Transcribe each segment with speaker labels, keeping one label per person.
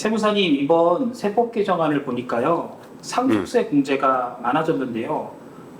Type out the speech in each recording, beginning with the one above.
Speaker 1: 세무사님 이번 세법 개정안을 보니까요 상속세 공제가 많아졌는데요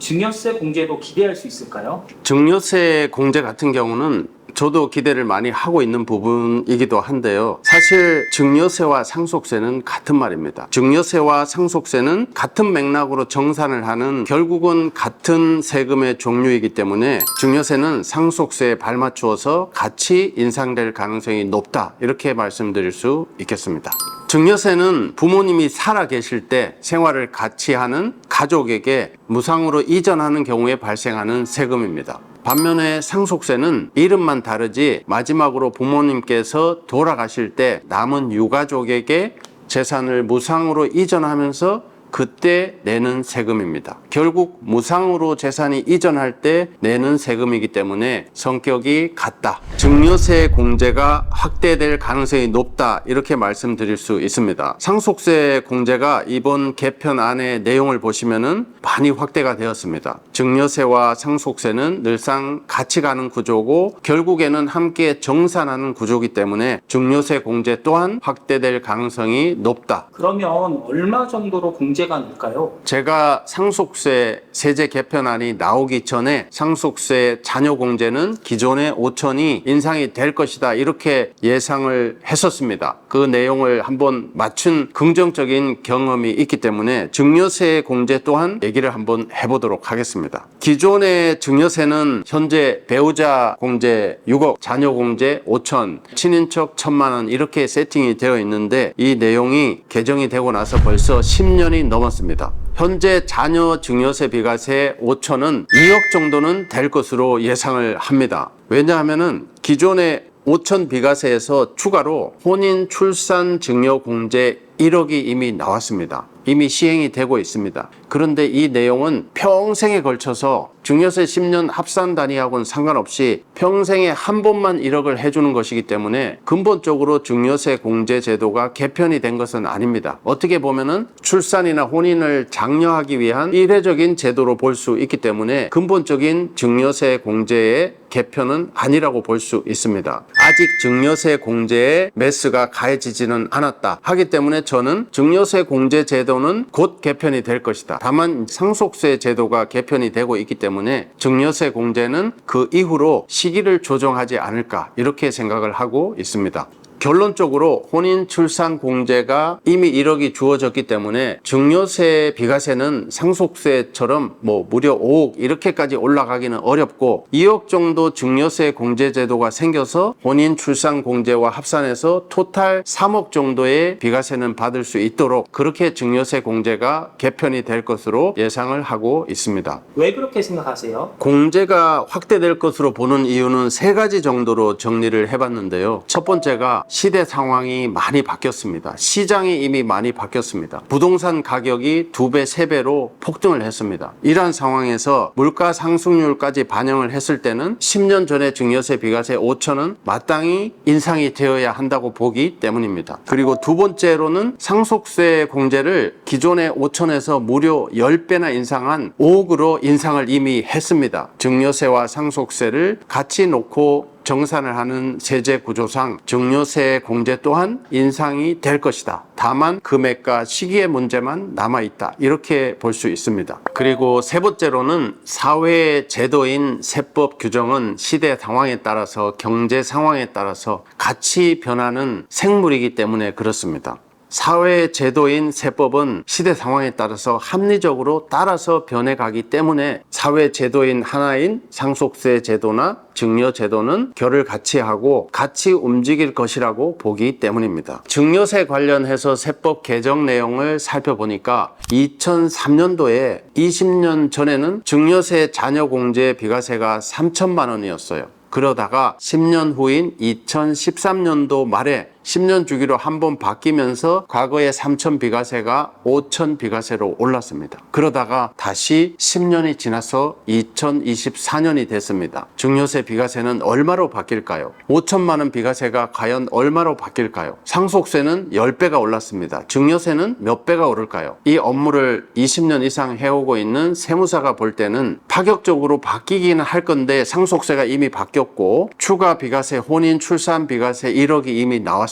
Speaker 1: 증여세 공제도 기대할 수 있을까요?
Speaker 2: 증여세 공제 같은 경우는 저도 기대를 많이 하고 있는 부분이기도 한데요. 사실 증여세와 상속세는 같은 말입니다. 증여세와 상속세는 같은 맥락으로 정산을 하는 결국은 같은 세금의 종류이기 때문에 증여세는 상속세에 발맞추어서 같이 인상될 가능성이 높다. 이렇게 말씀드릴 수 있겠습니다. 증여세는 부모님이 살아 계실 때 생활을 같이 하는 가족에게 무상으로 이전하는 경우에 발생하는 세금입니다. 반면에 상속세는 이름만 다르지 마지막으로 부모님께서 돌아가실 때 남은 유가족에게 재산을 무상으로 이전하면서 그때 내는 세금입니다. 결국 무상으로 재산이 이전할 때 내는 세금이기 때문에 성격이 같다. 증여세 공제가 확대될 가능성이 높다. 이렇게 말씀드릴 수 있습니다. 상속세 공제가 이번 개편 안의 내용을 보시면은 많이 확대가 되었습니다. 증여세와 상속세는 늘상 같이 가는 구조고 결국에는 함께 정산하는 구조이기 때문에 증여세 공제 또한 확대될 가능성이 높다.
Speaker 1: 그러면 얼마 정도로 공제 가 늘까요?
Speaker 2: 제가 상속세 세제 개편안이 나오기 전에 상속세 자녀 공제는 기존의 5천이 인상이 될 것이다 이렇게 예상을 했었습니다. 그 내용을 한번 맞춘 긍정적인 경험이 있기 때문에 증여세 공제 또한 얘기를 한번 해보도록 하겠습니다. 기존의 증여세는 현재 배우자 공제 6억, 자녀 공제 5천, 친인척 1천만 원 이렇게 세팅이 되어 있는데 이 내용이 개정이 되고 나서 벌써 10년이 넘었습니다. 현재 자녀 증여세 비과세 5천은 2억 정도는 될 것으로 예상을 합니다. 왜냐하면은 기존의 5천 비과세에서 추가로 혼인 출산 증여 공제 1억이 이미 나왔습니다. 이미 시행이 되고 있습니다. 그런데 이 내용은 평생에 걸쳐서 증여세 10년 합산 단위하고는 상관없이 평생에 한 번만 1억을 해주는 것이기 때문에 근본적으로 증여세 공제 제도가 개편이 된 것은 아닙니다. 어떻게 보면은 출산이나 혼인을 장려하기 위한 이례적인 제도로 볼 수 있기 때문에 근본적인 증여세 공제의 개편은 아니라고 볼 수 있습니다. 아직 증여세 공제에 매스가 가해지지는 않았다 하기 때문에 저는 증여세 공제 제도는 곧 개편이 될 것이다. 다만 상속세 제도가 개편이 되고 있기 때문에 증여세 공제는 그 이후로 시기를 조정하지 않을까 이렇게 생각을 하고 있습니다. 결론적으로 혼인 출산 공제가 이미 1억이 주어졌기 때문에 증여세 비과세는 상속세처럼 뭐 무려 5억 이렇게까지 올라가기는 어렵고 2억 정도 증여세 공제 제도가 생겨서 혼인 출산 공제와 합산해서 토탈 3억 정도의 비과세는 받을 수 있도록 그렇게 증여세 공제가 개편이 될 것으로 예상을 하고 있습니다.
Speaker 1: 왜 그렇게 생각하세요?
Speaker 2: 공제가 확대될 것으로 보는 이유는 세 가지 정도로 정리를 해봤는데요. 첫 번째가 시대 상황이 많이 바뀌었습니다. 시장이 이미 많이 바뀌었습니다. 부동산 가격이 두 배, 세 배로 폭등을 했습니다. 이러한 상황에서 물가 상승률까지 반영을 했을 때는 10년 전에 증여세 비과세 5천은 마땅히 인상이 되어야 한다고 보기 때문입니다. 그리고 두 번째로는 상속세 공제를 기존의 5천에서 무려 10배나 인상한 5억으로 인상을 이미 했습니다. 증여세와 상속세를 같이 놓고 정산을 하는 세제 구조상 증여세 공제 또한 인상이 될 것이다. 다만 금액과 시기의 문제만 남아 있다. 이렇게 볼 수 있습니다. 그리고 세 번째로는 사회 제도인 세법 규정은 시대 상황에 따라서 경제 상황에 따라서 같이 변하는 생물이기 때문에 그렇습니다. 사회 제도인 세법은 시대 상황에 따라서 합리적으로 따라서 변해가기 때문에 사회 제도인 하나인 상속세 제도나 증여 제도는 결을 같이 하고 같이 움직일 것이라고 보기 때문입니다. 증여세 관련해서 세법 개정 내용을 살펴보니까 2003년도에 20년 전에는 증여세 자녀 공제 비과세가 3천만 원이었어요. 그러다가 10년 후인 2013년도 말에 10년 주기로 한 번 바뀌면서 과거의 3천 비과세가 5천 비과세로 올랐습니다. 그러다가 다시 10년이 지나서 2024년이 됐습니다. 증여세 비과세는 얼마로 바뀔까요? 5천만 원 비과세가 과연 얼마로 바뀔까요? 상속세는 10배가 올랐습니다. 증여세는 몇 배가 오를까요? 이 업무를 20년 이상 해오고 있는 세무사가 볼 때는 파격적으로 바뀌기는 할 건데 상속세가 이미 바뀌었고 추가 비과세, 혼인 출산 비과세 1억이 이미 나왔습니다.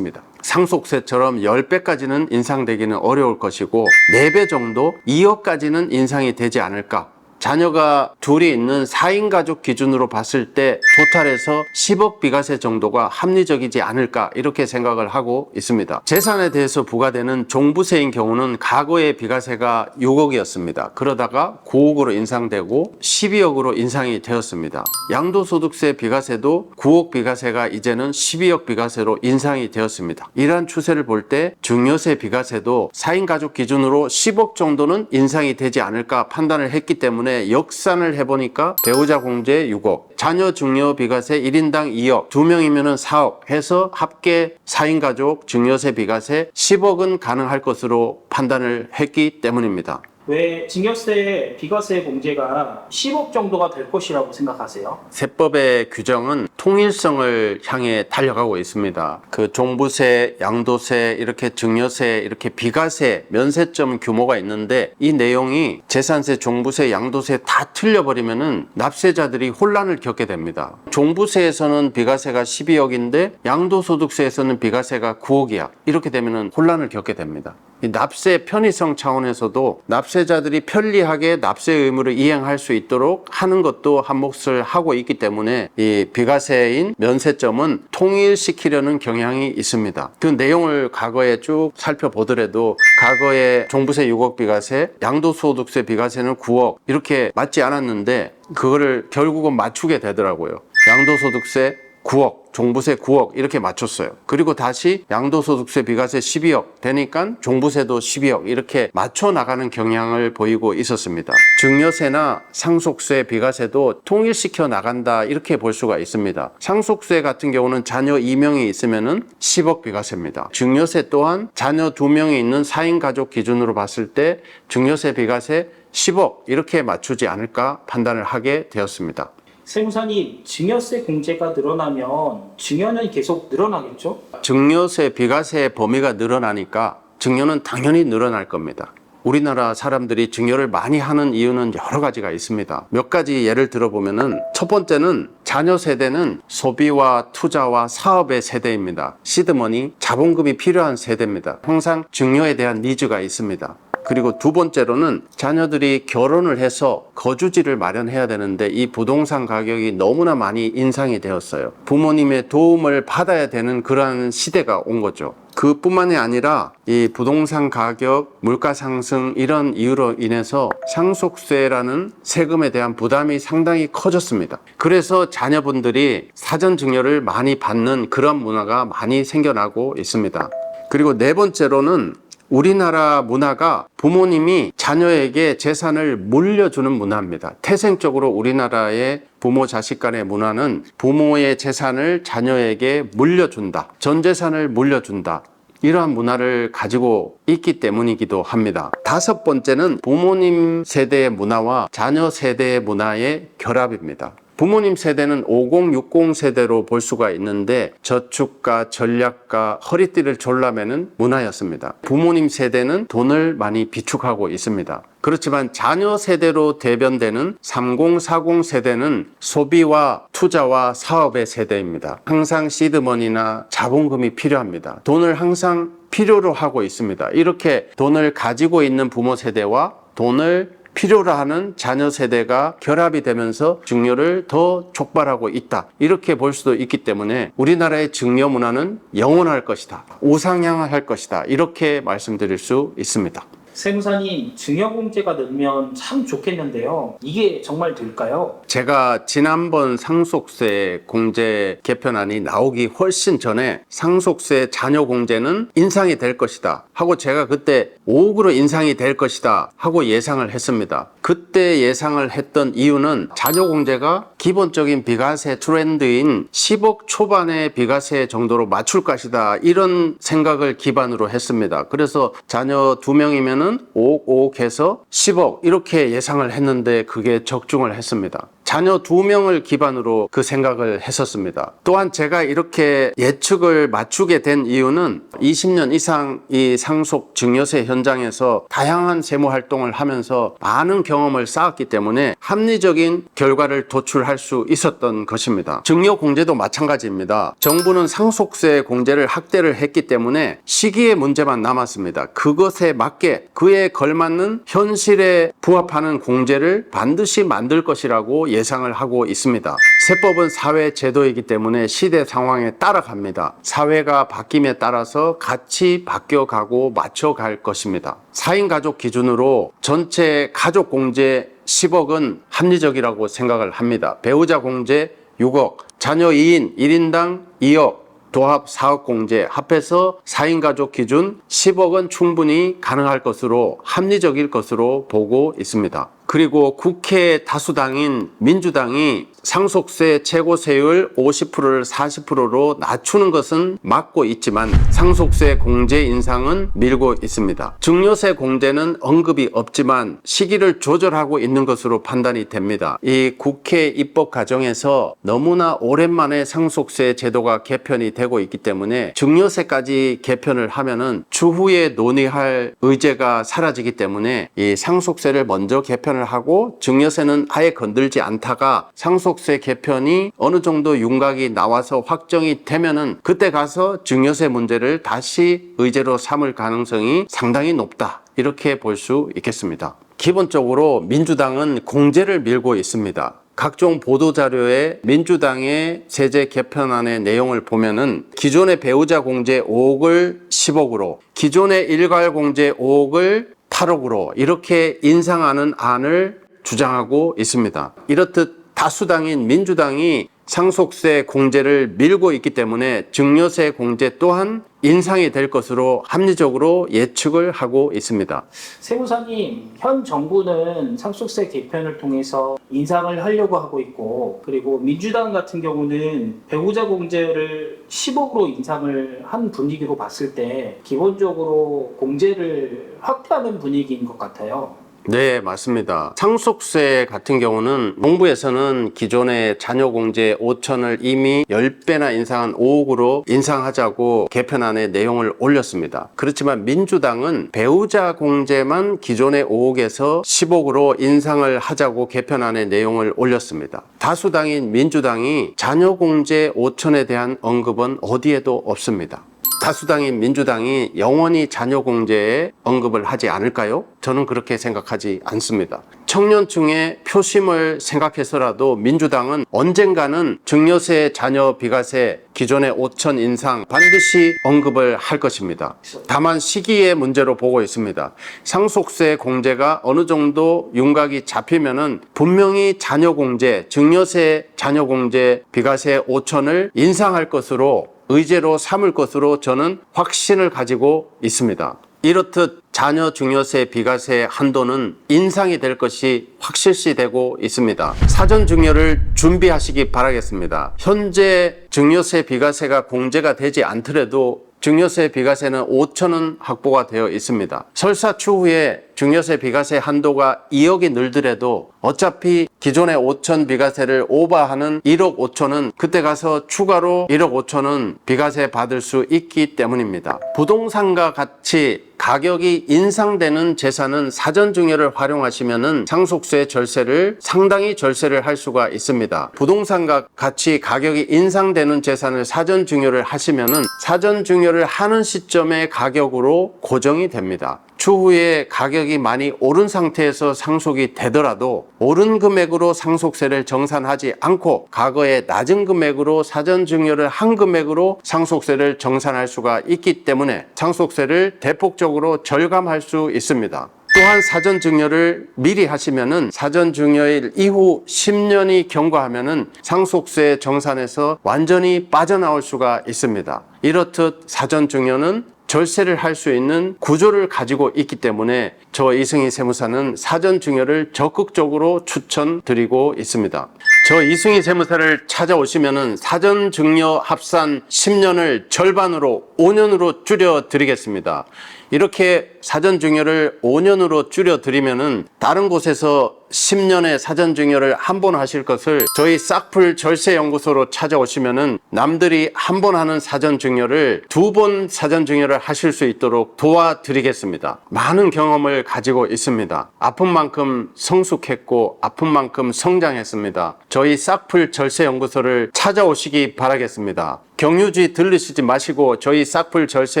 Speaker 2: 상속세처럼 10배까지는 인상되기는 어려울 것이고 4배 정도 2억까지는 인상이 되지 않을까 자녀가 둘이 있는 4인 가족 기준으로 봤을 때 토탈에서 10억 비과세 정도가 합리적이지 않을까 이렇게 생각을 하고 있습니다. 재산에 대해서 부과되는 종부세인 경우는 과거의 비과세가 6억이었습니다. 그러다가 9억으로 인상되고 12억으로 인상이 되었습니다. 양도소득세 비과세도 9억 비과세가 이제는 12억 비과세로 인상이 되었습니다. 이러한 추세를 볼때 증여세 비과세도 4인 가족 기준으로 10억 정도는 인상이 되지 않을까 판단을 했기 때문에 역산을 해보니까 배우자 공제 6억, 자녀 증여 비과세 1인당 2억, 2명이면 4억 해서 합계 4인 가족 증여세 비과세 10억은 가능할 것으로 판단을 했기 때문입니다.
Speaker 1: 왜 증여세 비과세 공제가 10억 정도가 될 것이라고 생각하세요?
Speaker 2: 세법의 규정은 통일성을 향해 달려가고 있습니다. 그 종부세, 양도세, 이렇게 증여세, 이렇게 비과세, 면세점 규모가 있는데 이 내용이 재산세, 종부세, 양도세 다 틀려버리면은 납세자들이 혼란을 겪게 됩니다. 종부세에서는 비과세가 12억인데 양도소득세에서는 비과세가 9억이야. 이렇게 되면은 혼란을 겪게 됩니다. 이 납세 편의성 차원에서도 납세자들이 편리하게 납세 의무를 이행할 수 있도록 하는 것도 한 몫을 하고 있기 때문에 이 비과세인 면세점은 통일시키려는 경향이 있습니다. 그 내용을 과거에 쭉 살펴보더라도 과거에 종부세 6억 비과세, 양도소득세 비과세는 9억 이렇게 맞지 않았는데 그거를 결국은 맞추게 되더라고요. 양도소득세 9억, 종부세 9억 이렇게 맞췄어요. 그리고 다시 양도소득세 비과세 12억 되니까 종부세도 12억 이렇게 맞춰 나가는 경향을 보이고 있었습니다. 증여세나 상속세, 비과세도 통일시켜 나간다 이렇게 볼 수가 있습니다. 상속세 같은 경우는 자녀 2명이 있으면은 10억 비과세입니다. 증여세 또한 자녀 2명이 있는 4인 가족 기준으로 봤을 때 증여세, 비과세 10억 이렇게 맞추지 않을까 판단을 하게 되었습니다.
Speaker 1: 세무사님, 증여세 공제가 늘어나면 증여는 계속 늘어나겠죠?
Speaker 2: 증여세, 비과세 범위가 늘어나니까 증여는 당연히 늘어날 겁니다. 우리나라 사람들이 증여를 많이 하는 이유는 여러 가지가 있습니다. 몇 가지 예를 들어보면은 첫 번째는 자녀 세대는 소비와 투자와 사업의 세대입니다. 시드머니, 자본금이 필요한 세대입니다. 항상 증여에 대한 니즈가 있습니다. 그리고 두 번째로는 자녀들이 결혼을 해서 거주지를 마련해야 되는데 이 부동산 가격이 너무나 많이 인상이 되었어요. 부모님의 도움을 받아야 되는 그러한 시대가 온 거죠. 그뿐만이 아니라 이 부동산 가격, 물가 상승 이런 이유로 인해서 상속세라는 세금에 대한 부담이 상당히 커졌습니다. 그래서 자녀분들이 사전 증여를 많이 받는 그런 문화가 많이 생겨나고 있습니다. 그리고 네 번째로는 우리나라 문화가 부모님이 자녀에게 재산을 물려주는 문화입니다. 태생적으로 우리나라의 부모 자식 간의 문화는 부모의 재산을 자녀에게 물려준다. 전 재산을 물려준다. 이러한 문화를 가지고 있기 때문이기도 합니다. 다섯 번째는 부모님 세대의 문화와 자녀 세대의 문화의 결합입니다. 부모님 세대는 50, 60 세대로 볼 수가 있는데 저축가, 전략가, 허리띠를 졸라매는 문화였습니다. 부모님 세대는 돈을 많이 비축하고 있습니다. 그렇지만 자녀 세대로 대변되는 30, 40 세대는 소비와 투자와 사업의 세대입니다. 항상 시드머니나 자본금이 필요합니다. 돈을 항상 필요로 하고 있습니다. 이렇게 돈을 가지고 있는 부모 세대와 돈을 필요로 하는 자녀 세대가 결합이 되면서 증여를 더 촉발하고 있다. 이렇게 볼 수도 있기 때문에 우리나라의 증여 문화는 영원할 것이다. 우상향할 것이다. 이렇게 말씀드릴 수 있습니다.
Speaker 1: 세무사님, 증여 공제가 늘면 참 좋겠는데요. 이게 정말 될까요?
Speaker 2: 제가 지난번 상속세 공제 개편안이 나오기 훨씬 전에 상속세 자녀 공제는 인상이 될 것이다 하고 제가 그때 5억으로 인상이 될 것이다 하고 예상을 했습니다. 그때 예상을 했던 이유는 자녀 공제가 기본적인 비과세 트렌드인 10억 초반의 비과세 정도로 맞출 것이다 이런 생각을 기반으로 했습니다. 그래서 자녀 두 명이면은 5억, 5억 해서 10억 이렇게 예상을 했는데 그게 적중을 했습니다. 자녀 두 명을 기반으로 그 생각을 했었습니다. 또한 제가 이렇게 예측을 맞추게 된 이유는 20년 이상 이 상속 증여세 현장에서 다양한 세무 활동을 하면서 많은 경험을 쌓았기 때문에 합리적인 결과를 도출할 수 있었던 것입니다. 증여 공제도 마찬가지입니다. 정부는 상속세 공제를 확대를 했기 때문에 시기의 문제만 남았습니다. 그것에 맞게 그에 걸맞는 현실에 부합하는 공제를 반드시 만들 것이라고 예상을 하고 있습니다. 세법은 사회 제도이기 때문에 시대 상황에 따라갑니다. 사회가 바뀜에 따라서 같이 바뀌어가고 맞춰갈 것입니다. 4인 가족 기준으로 전체 가족 공제 10억은 합리적이라고 생각을 합니다. 배우자 공제 6억, 자녀 2인 1인당 2억, 도합 4억 공제 합해서 4인 가족 기준 10억은 충분히 가능할 것으로 합리적일 것으로 보고 있습니다. 그리고 국회 다수당인 민주당이 상속세 최고 세율 50%를 40%로 낮추는 것은 막고 있지만 상속세 공제 인상은 밀고 있습니다. 증여세 공제는 언급이 없지만 시기를 조절하고 있는 것으로 판단이 됩니다. 이 국회 입법 과정에서 너무나 오랜만에 상속세 제도가 개편이 되고 있기 때문에 증여세까지 개편을 하면은 추후에 논의할 의제가 사라지기 때문에 이 상속세를 먼저 개편을 하고 증여세는 아예 건들지 않다가 상속 세 개편이 어느 정도 윤곽이 나와서 확정이 되면은 그때 가서 증여세 문제를 다시 의제로 삼을 가능성이 상당히 높다. 이렇게 볼 수 있겠습니다. 기본적으로 민주당은 공제를 밀고 있습니다. 각종 보도 자료에 민주당의 세제 개편안의 내용을 보면은 기존의 배우자 공제 5억을 10억으로 기존의 일괄 공제 5억을 8억으로 이렇게 인상하는 안을 주장하고 있습니다. 이렇듯 다수당인 민주당이 상속세 공제를 밀고 있기 때문에 증여세 공제 또한 인상이 될 것으로 합리적으로 예측을 하고 있습니다.
Speaker 1: 세무사님, 현 정부는 상속세 개편을 통해서 인상을 하려고 하고 있고, 그리고 민주당 같은 경우는 배우자 공제를 10억으로 인상을 한 분위기로 봤을 때, 기본적으로 공제를 확대하는 분위기인 것 같아요.
Speaker 2: 네, 맞습니다. 상속세 같은 경우는 정부에서는 기존의 자녀 공제 5천을 이미 10배나 인상한 5억으로 인상하자고 개편안에 내용을 올렸습니다. 그렇지만 민주당은 배우자 공제만 기존의 5억에서 10억으로 인상을 하자고 개편안에 내용을 올렸습니다. 다수당인 민주당이 자녀 공제 5천에 대한 언급은 어디에도 없습니다. 다수당인 민주당이 영원히 자녀 공제에 언급을 하지 않을까요? 저는 그렇게 생각하지 않습니다. 청년층의 표심을 생각해서라도 민주당은 언젠가는 증여세, 자녀 비과세, 기존의 5천 인상 반드시 언급을 할 것입니다. 다만 시기의 문제로 보고 있습니다. 상속세 공제가 어느 정도 윤곽이 잡히면은 분명히 자녀 공제, 증여세, 자녀 공제, 비과세 5천을 인상할 것으로 의제로 삼을 것으로 저는 확신을 가지고 있습니다. 이렇듯 자녀 증여세 비과세 한도는 인상이 될 것이 확실시 되고 있습니다. 사전 증여를 준비하시기 바라겠습니다. 현재 증여세 비과세가 공제가 되지 않더라도 증여세 비과세는 5천 원 확보가 되어 있습니다. 설사 추후에 증여세 비과세 한도가 2억이 늘더라도 어차피 기존의 5천 비과세를 오버하는 1억 5천은 그때 가서 추가로 1억 5천은 비과세 받을 수 있기 때문입니다. 부동산과 같이 가격이 인상되는 재산은 사전 증여를 활용하시면은 상속세 절세를 상당히 절세를 할 수가 있습니다. 부동산과 같이 가격이 인상되는 재산을 사전 증여를 하시면은 사전 증여를 하는 시점의 가격으로 고정이 됩니다. 추후에 가격이 많이 오른 상태에서 상속이 되더라도 오른 금액으로 상속세를 정산하지 않고 과거에 낮은 금액으로 사전 증여를 한 금액으로 상속세를 정산할 수가 있기 때문에 상속세를 대폭적으로 절감할 수 있습니다. 또한 사전 증여를 미리 하시면은 사전 증여일 이후 10년이 경과하면은 상속세 정산에서 완전히 빠져나올 수가 있습니다. 이렇듯 사전 증여는 절세를 할 수 있는 구조를 가지고 있기 때문에 저 이승희 세무사는 사전 증여를 적극적으로 추천드리고 있습니다. 저 이승희 세무사를 찾아오시면은 사전 증여 합산 10년을 절반으로 5년으로 줄여 드리겠습니다. 이렇게 사전 증여를 5년으로 줄여 드리면은 다른 곳에서 10년의 사전 증여를 한 번 하실 것을 저희 싹풀 절세 연구소로 찾아오시면은 남들이 한 번 하는 사전 증여를 두 번 사전 증여를 하실 수 있도록 도와드리겠습니다. 많은 경험을 가지고 있습니다. 아픈 만큼 성숙했고 아픈 만큼 성장했습니다. 저희 싹풀 절세 연구소를 찾아오시기 바라겠습니다. 경유지 들르시지 마시고 저희 싹풀 절세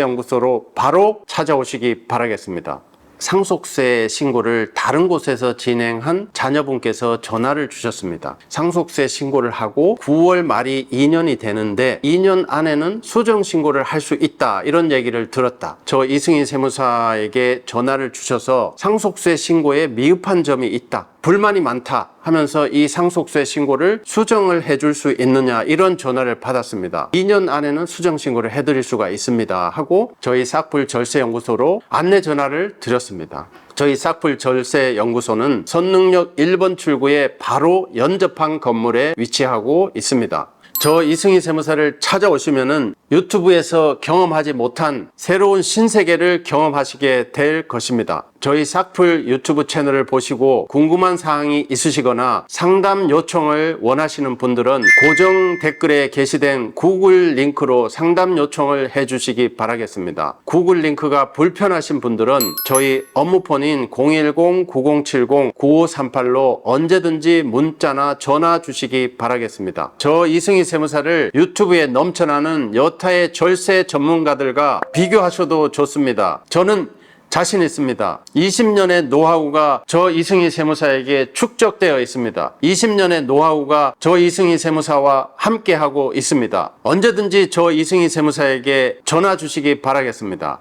Speaker 2: 연구소로 바로 찾아오시기 바라겠습니다. 상속세 신고를 다른 곳에서 진행한 자녀분께서 전화를 주셨습니다. 상속세 신고를 하고 9월 말이 2년이 되는데 2년 안에는 수정 신고를 할 수 있다. 이런 얘기를 들었다. 저 이승희 세무사에게 전화를 주셔서 상속세 신고에 미흡한 점이 있다. 불만이 많다 하면서 이 상속세 신고를 수정을 해줄 수 있느냐 이런 전화를 받았습니다. 2년 안에는 수정 신고를 해드릴 수가 있습니다 하고 저희 싹풀 절세 연구소로 안내 전화를 드렸습니다. 저희 싹풀 절세 연구소는 선능력 1번 출구에 바로 연접한 건물에 위치하고 있습니다. 저 이승희 세무사를 찾아오시면은 유튜브에서 경험하지 못한 새로운 신세계를 경험하시게 될 것입니다. 저희 싹풀 유튜브 채널을 보시고 궁금한 사항이 있으시거나 상담 요청을 원하시는 분들은 고정 댓글에 게시된 구글 링크로 상담 요청을 해주시기 바라겠습니다. 구글 링크가 불편하신 분들은 저희 업무폰인 010-9070-9538로 언제든지 문자나 전화 주시기 바라겠습니다. 저 이승희 세무사를 유튜브에 넘쳐나는 여 타의 절세 전문가들과 비교하셔도 좋습니다. 저는 자신 있습니다. 20년의 노하우가 저 이승희 세무사에게 축적되어 있습니다. 20년의 노하우가 저 이승희 세무사와 함께하고 있습니다. 언제든지 저 이승희 세무사에게 전화 주시기 바라겠습니다.